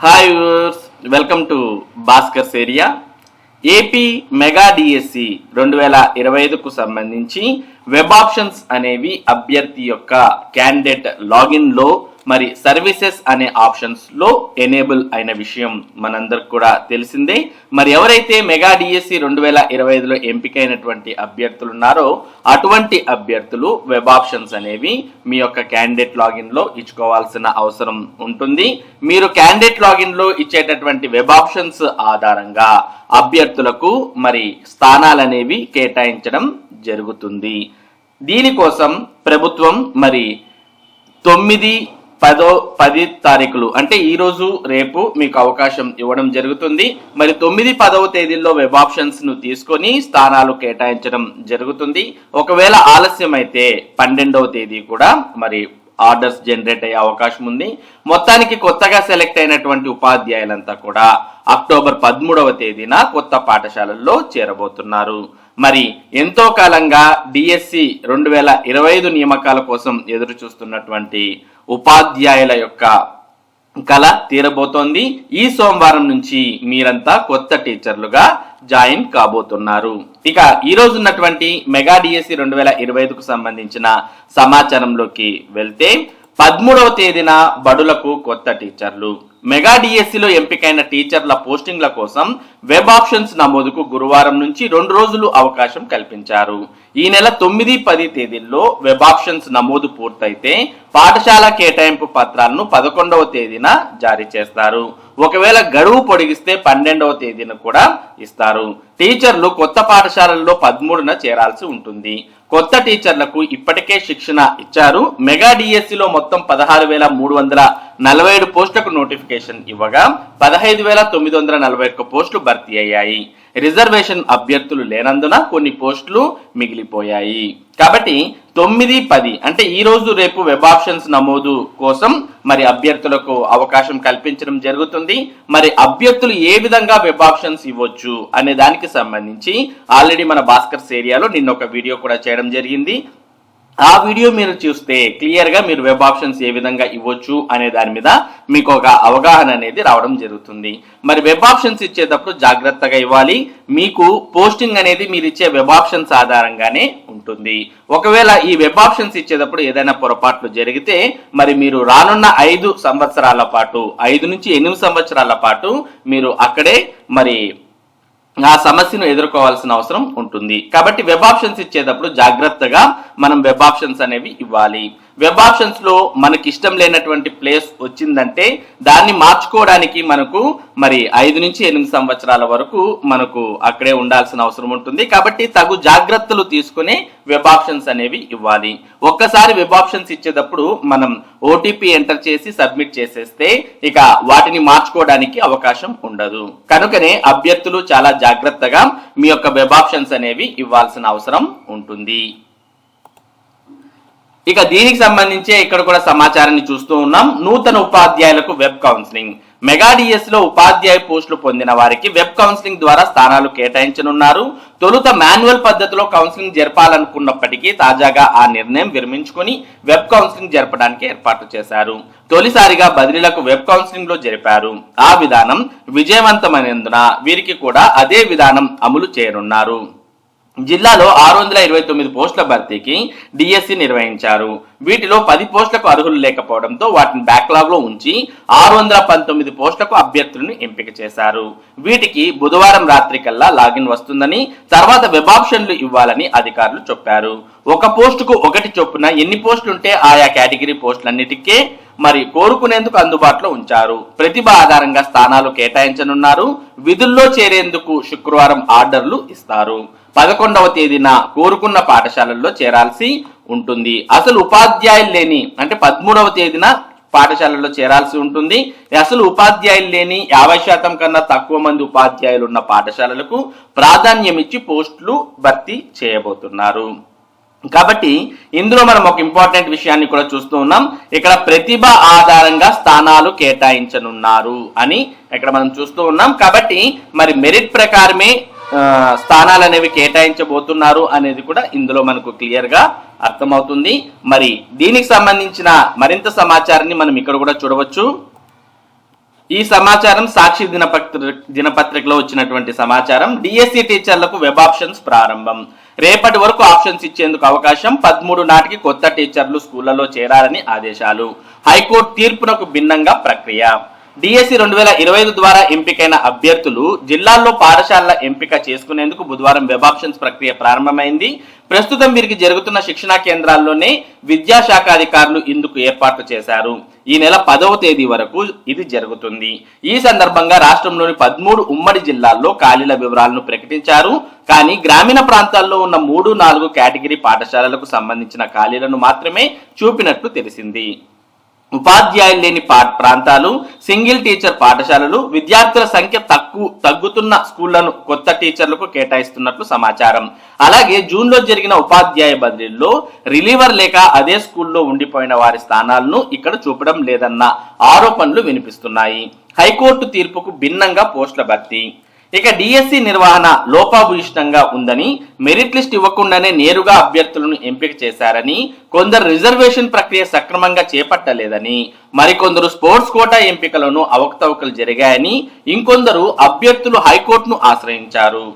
Hi viewers welcome to Bhaskar's area AP mega DSC రెండు వేల ఇరవై ఐదుకు సంబంధించి వెబ్ ఆప్షన్స్ అనేవి అభ్యర్థి యొక్క క్యాండిడేట్ లాగిన్లో మరి సర్వీసెస్ అనే ఆప్షన్స్లో ఎనేబుల్ అయిన విషయం మనందరికి కూడా తెలిసిందే. మరి ఎవరైతే మెగా డిఎస్సి రెండు వేల ఇరవై ఐదులో ఎంపికైనటువంటి అభ్యర్థులు ఉన్నారో అటువంటి అభ్యర్థులు వెబ్ ఆప్షన్స్ అనేవి మీ యొక్క క్యాండిడేట్ లాగిన్లో ఇచ్చుకోవాల్సిన అవసరం ఉంటుంది. మీరు క్యాండిడేట్ లాగిన్లో ఇచ్చేటటువంటి వెబ్ ఆప్షన్స్ ఆధారంగా అభ్యర్థులకు మరి స్థానాలనేవి కేటాయించడం జరుగుతుంది. దీనికోసం ప్రభుత్వం మరి తొమ్మిది పదో పది తారీఖులు. అంటే ఈ రోజు రేపు మీకు అవకాశం ఇవ్వడం జరుగుతుంది. మరి తొమ్మిది పదవ తేదీల్లో వెబ్ ఆప్షన్స్ను తీసుకొని స్థానాలు కేటాయించడం జరుగుతుంది. ఒకవేళ ఆలస్యం అయితే పన్నెండవ తేదీ కూడా మరి ఆర్డర్స్ జనరేట్ అయ్యే అవకాశం ఉంది. మొత్తానికి కొత్తగా సెలెక్ట్ అయినటువంటి ఉపాధ్యాయులంతా కూడా అక్టోబర్ పదమూడవ తేదీన కొత్త పాఠశాలల్లో చేరబోతున్నారు. మరి ఎంతో కాలంగా డిఎస్సి రెండు వేల ఇరవై ఐదు నియామకాల కోసం ఎదురు చూస్తున్నటువంటి ఉపాధ్యాయుల యొక్క కళ తీరబోతోంది. ఈ సోమవారం నుంచి మీరంతా కొత్త టీచర్లుగా జాయిన్ కాబోతున్నారు. ఇక ఈ రోజు ఉన్నటువంటి మెగా డిఎస్సి రెండు వేల ఇరవై ఐదుకు సంబంధించిన సమాచారంలోకి వెళ్తే పదమూడవ తేదీన బడులకు కొత్త టీచర్లు. మెగా డిఎస్సిలో ఎంపికైన టీచర్ల పోస్టింగ్ల కోసం వెబ్ ఆప్షన్స్ నమోదుకు గురువారం నుంచి రెండు రోజులు అవకాశం కల్పించారు. ఈ నెల తొమ్మిది పది తేదీల్లో వెబ్ ఆప్షన్స్ నమోదు పూర్తయితే పాఠశాల కేటాయింపు పత్రాలను పదకొండవ తేదీన జారీ చేస్తారు. ఒకవేళ గడువు పొడిగిస్తే పన్నెండవ తేదీన కూడా ఇస్తారు. టీచర్లు కొత్త పాఠశాలల్లో పదమూడున చేరాల్సి ఉంటుంది. కొత్త టీచర్లకు ఇప్పటికే శిక్షణ ఇచ్చారు. మెగా డిఎస్సిలో మొత్తం పదహారు వేల మూడు వందల నలభై ఏడు పోస్టులకు నోటిఫికేషన్ ఇవ్వగా పదహైదు వేల తొమ్మిది వందల నలభై ఒక్క పోస్టులు భర్తీ అయ్యాయి. రిజర్వేషన్ అభ్యర్థులు లేనందున కొన్ని పోస్టులు మిగిలిపోయాయి. కాబట్టి తొమ్మిది పది అంటే ఈ రోజు రేపు వెబ్ ఆప్షన్స్ నమోదు కోసం మరి అభ్యర్థులకు అవకాశం కల్పించడం జరుగుతుంది. మరి అభ్యర్థులు ఏ విధంగా వెబ్ ఆప్షన్స్ ఇవ్వచ్చు అనే దానికి సంబంధించి ఆల్రెడీ మన భాస్కర్స్ ఏరియాలో నిన్న ఒక వీడియో కూడా చేయడం జరిగింది. ఆ వీడియో మీరు చూస్తే క్లియర్గా మీరు వెబ్ ఆప్షన్స్ ఏ విధంగా ఇవ్వచ్చు అనే దాని మీద మీకు ఒక అవగాహన అనేది రావడం జరుగుతుంది. మరి వెబ్ ఆప్షన్స్ ఇచ్చేటప్పుడు జాగ్రత్తగా ఇవ్వాలి. మీకు పోస్టింగ్ అనేది మీరు ఇచ్చే వెబ్ ఆప్షన్స్ ఆధారంగానే ఉంటుంది. ఒకవేళ ఈ వెబ్ ఆప్షన్స్ ఇచ్చేటప్పుడు ఏదైనా పొరపాట్లు జరిగితే మరి మీరు రానున్న ఐదు సంవత్సరాల పాటు ఐదు నుంచి ఎనిమిది సంవత్సరాల పాటు మీరు అక్కడే మరి ఆ సమస్యను ఎదుర్కోవాల్సిన అవసరం ఉంటుంది. కాబట్టి వెబ్ ఆప్షన్స్ ఇచ్చేటప్పుడు జాగ్రత్తగా మనం వెబ్ ఆప్షన్స్ అనేవి ఇవ్వాలి. వెబ్ ఆప్షన్స్లో మనకి ఇష్టం లేనటువంటి ప్లేస్ వచ్చిందంటే దాన్ని మార్చుకోవడానికి మనకు మరి ఐదు నుంచి ఎనిమిది సంవత్సరాల వరకు మనకు అక్కడే ఉండాల్సిన అవసరం ఉంటుంది. కాబట్టి తగు జాగ్రత్తలు తీసుకుని వెబ్ ఆప్షన్స్ అనేవి ఇవ్వాలి. ఒక్కసారి వెబ్ ఆప్షన్స్ ఇచ్చేటప్పుడు మనం ఓటీపీ ఎంటర్ చేసి సబ్మిట్ చేసేస్తే ఇక వాటిని మార్చుకోవడానికి అవకాశం ఉండదు. కనుకనే అభ్యర్థులు చాలా జాగ్రత్తగా మీ యొక్క వెబ్ ఆప్షన్స్ అనేవి ఇవ్వాల్సిన అవసరం ఉంటుంది. ఇక దీనికి సంబంధించే ఇక్కడ కూడా సమాచారాన్ని చూస్తూ ఉన్నాం. నూతన ఉపాధ్యాయులకు వెబ్ కౌన్సిలింగ్. మెగా డిఎస్లో ఉపాధ్యాయ పోస్టులు పొందిన వారికి వెబ్ కౌన్సిలింగ్ ద్వారా స్థానాలు కేటాయించనున్నారు. తొలుత మాన్యువల్ పద్ధతిలో కౌన్సిలింగ్ జరపాలనుకున్నప్పటికీ తాజాగా ఆ నిర్ణయం విరమించుకొని వెబ్ కౌన్సిలింగ్ జరపడానికి ఏర్పాటు చేశారు. తొలిసారిగా బదిలీలకు వెబ్ కౌన్సిలింగ్లో జరిపారు. ఆ విధానం విజయవంతమైనందున వీరికి కూడా అదే విధానం అమలు చేయనున్నారు. జిల్లాలో ఆరు వందల ఇరవై తొమ్మిది పోస్టుల భర్తీకి డిఎస్సి నిర్వహించారు. వీటిలో పది పోస్టులకు అర్హులు లేకపోవడంతో వాటిని బ్యాక్లాగ్లో ఉంచి ఆరు వందల పంతొమ్మిది పోస్టులకు అభ్యర్థులను ఎంపిక చేశారు. వీటికి బుధవారం రాత్రి కల్లా లాగిన్ వస్తుందని తర్వాత వెబ్ ఆప్షన్లు ఇవ్వాలని అధికారులు చెప్పారు. ఒక పోస్టుకు ఒకటి చొప్పున ఎన్ని పోస్టులుంటే ఆయా కేటగిరీ పోస్టులన్నిటికే మరి కోరుకునేందుకు అందుబాటులో ఉంచారు. ప్రతిభ ఆధారంగా స్థానాలు కేటాయించనున్నారు. విధుల్లో చేరేందుకు శుక్రవారం ఆర్డర్లు ఇస్తారు. పదకొండవ తేదీన కోరుకున్న పాఠశాలల్లో చేరాల్సి ఉంటుంది. అసలు ఉపాధ్యాయులు లేని అంటే పదమూడవ తేదీన పాఠశాలలో చేరాల్సి ఉంటుంది. అసలు ఉపాధ్యాయులు లేని యాభై శాతం కన్నా తక్కువ మంది ఉపాధ్యాయులు ఉన్న పాఠశాలలకు ప్రాధాన్యం ఇచ్చి పోస్టులు భర్తీ చేయబోతున్నారు. కాబట్టి ఇందులో మనం ఒక ఇంపార్టెంట్ విషయాన్ని కూడా చూస్తూ ఉన్నాం. ఇక్కడ ప్రతిభ ఆధారంగా స్థానాలు కేటాయించనున్నారు అని ఇక్కడ మనం చూస్తూ ఉన్నాం. కాబట్టి మరి మెరిట్ ప్రకారమే స్థానాలు అనేవి కేటాయించబోతున్నారు అనేది కూడా ఇందులో మనకు క్లియర్గా అర్థమవుతుంది. మరి దీనికి సంబంధించిన మరింత సమాచారాన్ని మనం ఇక్కడ కూడా చూడవచ్చు. ఈ సమాచారం సాక్షి దినపత్ర దినపత్రికలో వచ్చినటువంటి సమాచారం. డిఎస్సి టీచర్లకు వెబ్ ఆప్షన్స్ ప్రారంభం. రేపటి వరకు ఆప్షన్స్ ఇచ్చేందుకు అవకాశం. పదమూడు నాటికి కొత్త టీచర్లు స్కూళ్ళలో చేరాలని ఆదేశాలు. హైకోర్టు తీర్పునకు భిన్నంగా ప్రక్రియ. డిఎస్సి రెండు వేల ఇరవై ఐదు ద్వారా ఎంపికైన అభ్యర్థులు జిల్లాల్లో పాఠశాలల ఎంపిక చేసుకునేందుకు బుధవారం వెబ్ ఆప్షన్స్ ప్రక్రియ ప్రారంభమైంది. ప్రస్తుతం వీరికి జరుగుతున్న శిక్షణా కేంద్రాల్లోనే విద్యాశాఖ అధికారులు ఇందుకు ఏర్పాట్లు చేశారు. ఈ నెల పదవ తేదీ వరకు ఇది జరుగుతుంది. ఈ సందర్భంగా రాష్ట్రంలోని పదమూడు ఉమ్మడి జిల్లాల్లో ఖాళీల వివరాలను ప్రకటించారు. కానీ గ్రామీణ ప్రాంతాల్లో ఉన్న మూడు నాలుగు కేటగిరీ పాఠశాలలకు సంబంధించిన ఖాళీలను మాత్రమే చూపినట్లు తెలిసింది. ఉపాధ్యాయులు లేని పా- ప్రాంతాలు సింగిల్ టీచర్ పాఠశాలలు విద్యార్థుల సంఖ్య తక్కువ తగ్గుతున్న స్కూళ్ళను కొత్త టీచర్లకు కేటాయిస్తున్నట్లు సమాచారం. అలాగే జూన్లో జరిగిన ఉపాధ్యాయ బదిలీల్లో రిలీవర్ లేక అదే స్కూల్లో ఉండిపోయిన వారి స్థానాలను ఇక్కడ చూపడం లేదన్న ఆరోపణలు వినిపిస్తున్నాయి. హైకోర్టు తీర్పుకు భిన్నంగా పోస్టుల భర్తీ. ఇక డిఎస్సి నిర్వహణ లోపాభూయిష్టంగా ఉందని మెరిట్ లిస్ట్ ఇవ్వకుండానే నేరుగా అభ్యర్థులను ఎంపిక చేశారని కొందరు రిజర్వేషన్ ప్రక్రియ సక్రమంగా చేపట్టలేదని మరికొందరు స్పోర్ట్స్ కోటా ఎంపికలను అవకతవకలు జరిగాయని ఇంకొందరు అభ్యర్థులు హైకోర్టును ఆశ్రయించారు.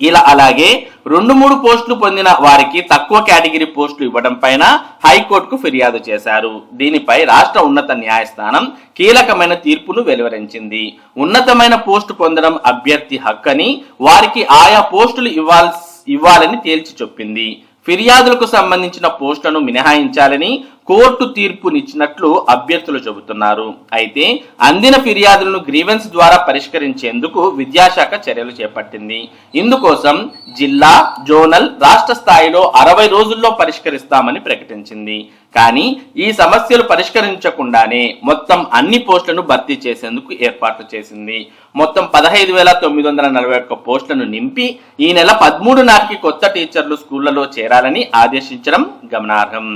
ఇలా అలాగే రెండు మూడు పోస్టులు పొందిన వారికి తక్కువ కేటగిరీ పోస్టులు ఇవ్వడం పైన హైకోర్టుకు ఫిర్యాదు చేశారు. దీనిపై రాష్ట్ర ఉన్నత న్యాయస్థానం కీలకమైన తీర్పును వెలువరించింది. ఉన్నతమైన పోస్టు పొందడం అభ్యర్థి హక్కని వారికి ఆయా పోస్టులు ఇవ్వాల్సి ఇవ్వాలని తేల్చి చెప్పింది. ఫిర్యాదులకు సంబంధించిన పోస్టులను మినహాయించాలని కోర్టు తీర్పునిచ్చినట్లు అభ్యర్థులు చెబుతున్నారు. అయితే అందిన ఫిర్యాదులను గ్రీవెన్స్ ద్వారా పరిష్కరించేందుకు విద్యాశాఖ చర్యలు చేపట్టింది. ఇందుకోసం జిల్లా జోనల్ రాష్ట్ర స్థాయిలో అరవై రోజుల్లో పరిష్కరిస్తామని ప్రకటించింది. కానీ ఈ సమస్యలు పరిష్కరించకుండానే మొత్తం అన్ని పోస్టులను భర్తీ చేసేందుకు ఏర్పాట్లు చేసింది. మొత్తం పదహైదు వేల తొమ్మిది వందల నలభై ఒక్క పోస్టులను నింపి ఈ నెల పదమూడు నాటికి కొత్త టీచర్లు స్కూళ్ళలో చేరాలని ఆదేశించడం గమనార్హం.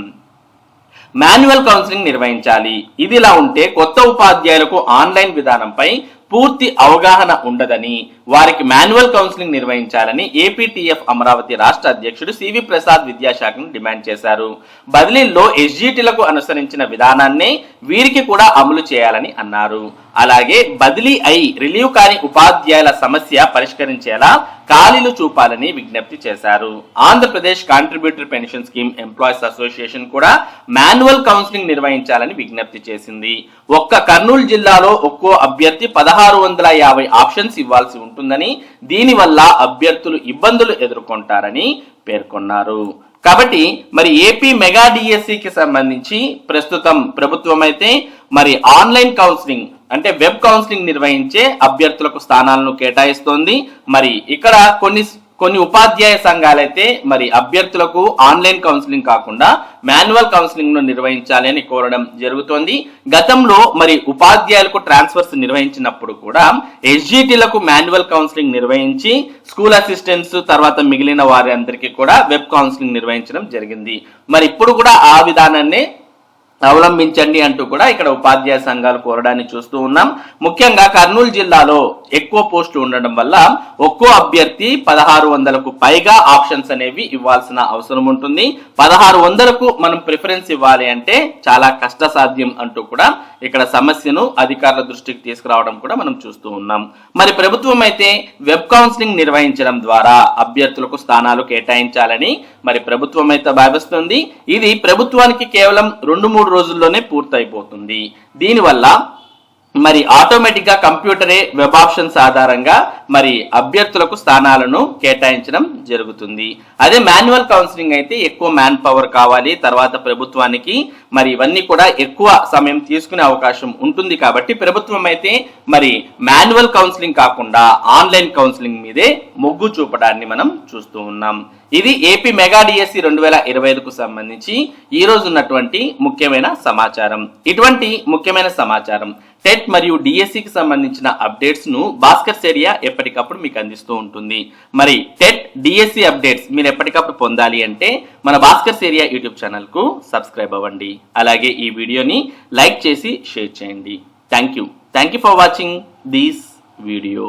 మాన్యువల్ కౌన్సిలింగ్ నిర్వహించాలి. ఇదిలా ఉంటే కొత్త ఉపాధ్యాయులకు ఆన్లైన్ విధానంపై పూర్తి అవగాహన ఉండదని వారికి మాన్యువల్ కౌన్సిలింగ్ నిర్వహించాలని ఏపీటీఎఫ్ అమరావతి రాష్ట్ర అధ్యక్షుడు సివి ప్రసాద్ విద్యాశాఖను డిమాండ్ చేశారు. బదిలీల్లో ఎస్జీటీలకు అనుసరించిన విధానాన్నే వీరికి కూడా అమలు చేయాలని అన్నారు. అలాగే బదిలీ అయి రిలీవ్ కాని ఉపాధ్యాయుల సమస్య పరిష్కరించేలా ఖాళీలు చూపాలని విజ్ఞప్తి చేశారు. Andhra Pradesh contributor pension scheme employees association కూడా మాన్యువల్ కౌన్సిలింగ్ నిర్వహించాలని విజ్ఞప్తి చేసింది. ఒక్క కర్నూలు జిల్లాలో ఒక్కో అభ్యర్థి పదహారు వందల యాభై ఆప్షన్స్ ఇవ్వాల్సి ఉంటుందని దీనివల్ల అభ్యర్థులు ఇబ్బందులు ఎదుర్కొంటారని పేర్కొన్నారు. కాబట్టి మరి ఏపీ మెగా డిఎస్సికి సంబంధించి ప్రస్తుతం ప్రభుత్వం అయితే మరి ఆన్లైన్ కౌన్సిలింగ్ అంటే వెబ్ కౌన్సిలింగ్ నిర్వహించే అభ్యర్థులకు స్థానాలను కేటాయిస్తోంది. మరి ఇక్కడ కొన్ని కొన్ని ఉపాధ్యాయ సంఘాలైతే మరి అభ్యర్థులకు ఆన్లైన్ కౌన్సిలింగ్ కాకుండా మాన్యువల్ కౌన్సిలింగ్ను నిర్వహించాలని కోరడం జరుగుతోంది. గతంలో మరి ఉపాధ్యాయులకు ట్రాన్స్ఫర్స్ నిర్వహించినప్పుడు కూడా ఎస్జిటిలకు మాన్యువల్ కౌన్సిలింగ్ నిర్వహించి స్కూల్ అసిస్టెంట్స్ తర్వాత మిగిలిన వారి అందరికీ కూడా వెబ్ కౌన్సిలింగ్ నిర్వహించడం జరిగింది. మరి ఇప్పుడు కూడా ఆ విధానాన్నే అవలంబించండి అంటూ కూడా ఇక్కడ ఉపాధ్యాయ సంఘాలు కోరడాన్ని చూస్తూ ఉన్నాం. ముఖ్యంగా కర్నూలు జిల్లాలో ఎక్కువ పోస్టులు ఉండడం వల్ల ఒక్కో అభ్యర్థి పదహారు వందలకు పైగా ఆప్షన్స్ అనేవి ఇవ్వాల్సిన అవసరం ఉంటుంది. పదహారు వందలకు మనం ప్రిఫరెన్స్ ఇవ్వాలి అంటే చాలా కష్టసాధ్యం అంటూ కూడా ఇక్కడ సమస్యను అధికారుల దృష్టికి తీసుకురావడం కూడా మనం చూస్తూ ఉన్నాం. మరి ప్రభుత్వం అయితే వెబ్ కౌన్సిలింగ్ నిర్వహించడం ద్వారా అభ్యర్థులకు స్థానాలు కేటాయించాలని మరి ప్రభుత్వం అయితే భావిస్తుంది. ఇది ప్రభుత్వానికి కేవలం రెండు మూడు రోజుల్లోనే పూర్తయిపోతుంది. దీనివల్ల మరి ఆటోమేటిక్గా కంప్యూటరే వెబ్ ఆప్షన్స్ ఆధారంగా మరి అభ్యర్థులకు స్థానాలను కేటాయించడం జరుగుతుంది. అదే మాన్యువల్ కౌన్సిలింగ్ అయితే ఎక్కువ మ్యాన్ పవర్ కావాలి. తర్వాత ప్రభుత్వానికి మరి ఇవన్నీ కూడా ఎక్కువ సమయం తీసుకునే అవకాశం ఉంటుంది కాబట్టి ప్రభుత్వం అయితే మరి మాన్యువల్ కౌన్సిలింగ్ కాకుండా ఆన్లైన్ కౌన్సిలింగ్ మీదే మొగ్గు చూపడాన్ని మనం చూస్తూ ఉన్నాం. ఇది ఏపీ మెగా డిఎస్సి రెండు వేల ఇరవై ఐదుకు సంబంధించి ఈ రోజు ఉన్నటువంటి ముఖ్యమైన సమాచారం. ఇటువంటి ముఖ్యమైన సమాచారం టెట్ మరియు డిఎస్సికి సంబంధించిన అప్డేట్స్ను భాస్కర్ సేరియా ఎప్పటికప్పుడు మీకు అందిస్తూ ఉంటుంది. మరి టెట్ డిఎస్సి అప్డేట్స్ మీరు ఎప్పటికప్పుడు పొందాలి అంటే మన భాస్కర్ సేరియా యూట్యూబ్ ఛానల్కు సబ్స్క్రైబ్ అవ్వండి. అలాగే ఈ వీడియోని లైక్ చేసి షేర్ చేయండి. Thank you thank you for watching this video